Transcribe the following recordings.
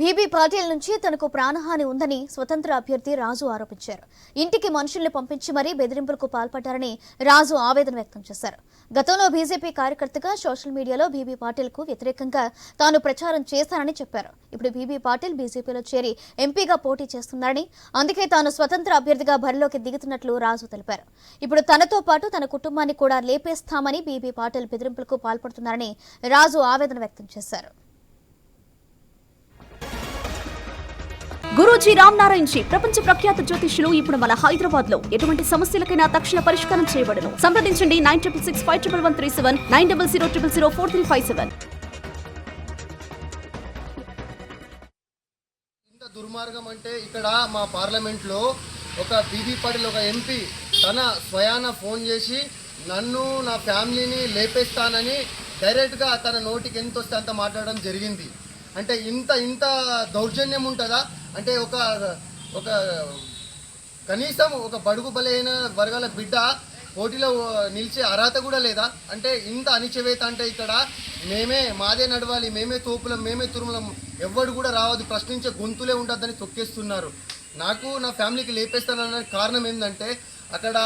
BB Patil నుంచి తనకు ప్రాణహాని ఉందని స్వతంత్ర అభ్యర్థి రాజు ఆరోపించారు. ఇంటికి మనుషుల్ని పంపించి మరీ బెదిరింపులకు పాల్పడ్డారని రాజు ఆవేదన వ్యక్తం చేశారు. గతంలో బీజేపీ కార్యకర్తగా సోషల్ మీడియాలో బీబీ పాటిల్కు వ్యతిరేకంగా తాను ప్రచారం చేశానని చెప్పారు. ఇప్పుడు బీబీ పాటిల్ బీజేపీలో చేరి ఎంపీగా పోటీ చేస్తున్నారని అందుకే తాను స్వతంత్ర అభ్యర్థిగా బరిలోకి దిగుతున్నట్లు రాజు తెలిపారు. ఇప్పుడు తనతో పాటు తన కుటుంబాన్ని కూడా లేపేస్తామని బీబీ పాటిల్ బెదిరింపులకు పాల్పడుతున్నారని రాజు ఆవేదన వ్యక్తం చేశారు. గురూజీ రామ్ నారాయణ్ జీ ప్రపంచ ప్రఖ్యాత జ్యోతిష్యులు ఇప్పుడు మన హైదరాబాద్లో ఎటువంటి సమస్యలకైనా తక్షణ పరిష్కారం చేయబడను. సంప్రదించండి nine triple six five triple one three seven nine double zero triple zero four three five seven. దుర్మార్గం అంటే ఇక్కడ మా పార్లమెంట్లో ఒక బీబీ పాటిల్ ఒక ఎంపీ తన స్వయాన ఫోన్ చేసి నన్ను నా ఫ్యామిలీని లేపేస్తానని డైరెక్ట్గా తన నోటికి ఎంత వస్తే అంత మాట్లాడడం జరిగింది. అంటే ఇంత ఇంత దౌర్జన్యం ఉంటుందా? అంటే ఒక ఒక కనీసం ఒక బడుగు బలైన వర్గాల బిడ్డ పోటీలో నిలిచే అర్హత కూడా లేదా? అంటే ఇంత అణిచివేత అంటే ఇక్కడ మేమే మాదే నడవాలి మేమే తోపులం మేమే తురుములం ఎవ్వడు కూడా రావద్దు ప్రశ్నించే గొంతులే ఉండద్దని తొక్కేస్తున్నారు. నాకు నా ఫ్యామిలీకి లేపేస్తానన్న కారణం ఏంటంటే అక్కడ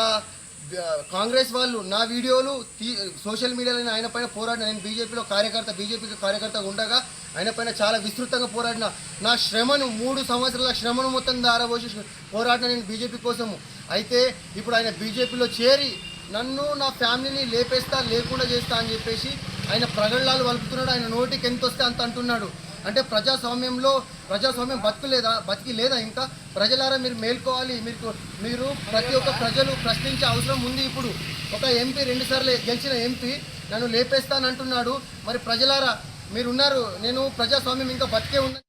కాంగ్రెస్ వాళ్ళు నా వీడియోలు తీ సోషల్ మీడియాలో ఆయన పైన పోరాడిన నేను బీజేపీలో కార్యకర్త బీజేపీకి కార్యకర్త ఉండగా ఆయన పైన చాలా విస్తృతంగా పోరాడిన నా శ్రమను మూడు సంవత్సరాల శ్రమను మొత్తం దారబోసి పోరాడిన నేను బీజేపీ కోసము. అయితే ఇప్పుడు ఆయన బీజేపీలో చేరి నన్ను నా ఫ్యామిలీని లేపేస్తా లేకుండా చేస్తా అని చెప్పేసి ఆయన ప్రగళ్ళాలు వలుపుతున్నాడు. ఆయన నోటికి ఎంత వస్తే అంత అంటున్నాడు. అంటే ప్రజాస్వామ్యంలో ప్రజాస్వామ్యం బతుకులేదా బతికి లేదా ఇంకా? ప్రజలారా మీరు మేల్కోవాలి. మీకు మీరు ప్రతి ఒక్క ప్రజలు ప్రశ్నించే అవసరం ఉంది ఇప్పుడు. ఒక ఎంపీ రెండుసార్లు గెలిచిన ఎంపీ నన్ను లేపేస్తానంటున్నాడు మరి ప్రజలారా మీరున్నారు. నేను ప్రజాస్వామ్యం ఇంకా బతికే ఉన్నా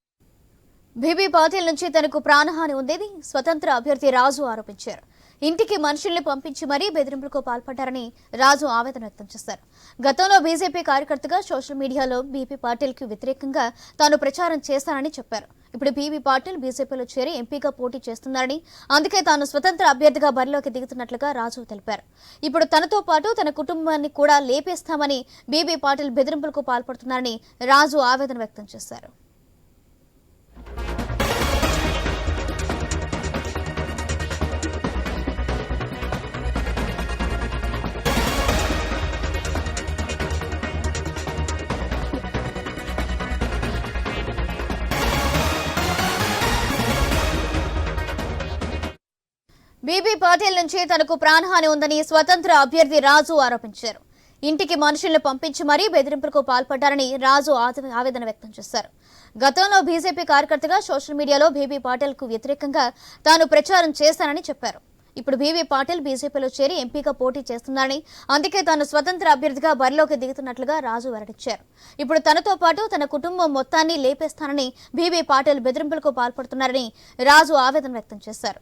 బీబీ పాటిల్ నుంచి తనకు ప్రాణహాని ఉండేది స్వతంత్ర అభ్యర్థి రాజు ఆరోపించారు. ఇంటికి మనుషుల్ని పంపించి మరీ బెదిరింపులకు పాల్పడ్డారని రాజు ఆవేదన వ్యక్తం చేశారు. గతంలో బీజేపీ కార్యకర్తగా సోషల్ మీడియాలో బీపీ పాటిల్కి వ్యతిరేకంగా తాను ప్రచారం చేస్తానని చెప్పారు. ఇప్పుడు బీబీ పాటిల్ బీజేపీలో చేరి ఎంపీగా పోటీ చేస్తున్నారని అందుకే తాను స్వతంత్ర అభ్యర్థిగా బరిలోకి దిగుతున్నట్లుగా రాజు తెలిపారు. ఇప్పుడు తనతో పాటు తన కుటుంబాన్ని కూడా లేపేస్తామని బీబీ పాటిల్ బెదిరింపులకు పాల్పడుతున్నారని రాజు ఆవేదన వ్యక్తం చేశారు. బీబీ పాటిల్ నుంచి తనకు ప్రాణహాని ఉందని స్వతంత్ర అభ్యర్థి రాజు ఆరోపించారు. ఇంటికి మనుషుల్ని పంపించి మరీ బెదిరింపులకు పాల్పడ్డారని రాజు ఆవేదన వ్యక్తం చేశారు. గతంలో బీజేపీ కార్యకర్తగా సోషల్ మీడియాలో బీబీ పాటిల్కు వ్యతిరేకంగా తాను ప్రచారం చేశానని చెప్పారు. ఇప్పుడు బీబీ పాటిల్ బీజేపీలో చేరి ఎంపీగా పోటీ చేస్తున్నారని అందుకే తాను స్వతంత్ర అభ్యర్థిగా బరిలోకి దిగుతున్నట్లుగా రాజు వెల్లడించారు. ఇప్పుడు తనతో పాటు తన కుటుంబం మొత్తాన్ని లేపేస్తానని బీబీ పాటిల్ బెదిరింపులకు పాల్పడుతున్నారని రాజు ఆవేదన వ్యక్తం చేశారు.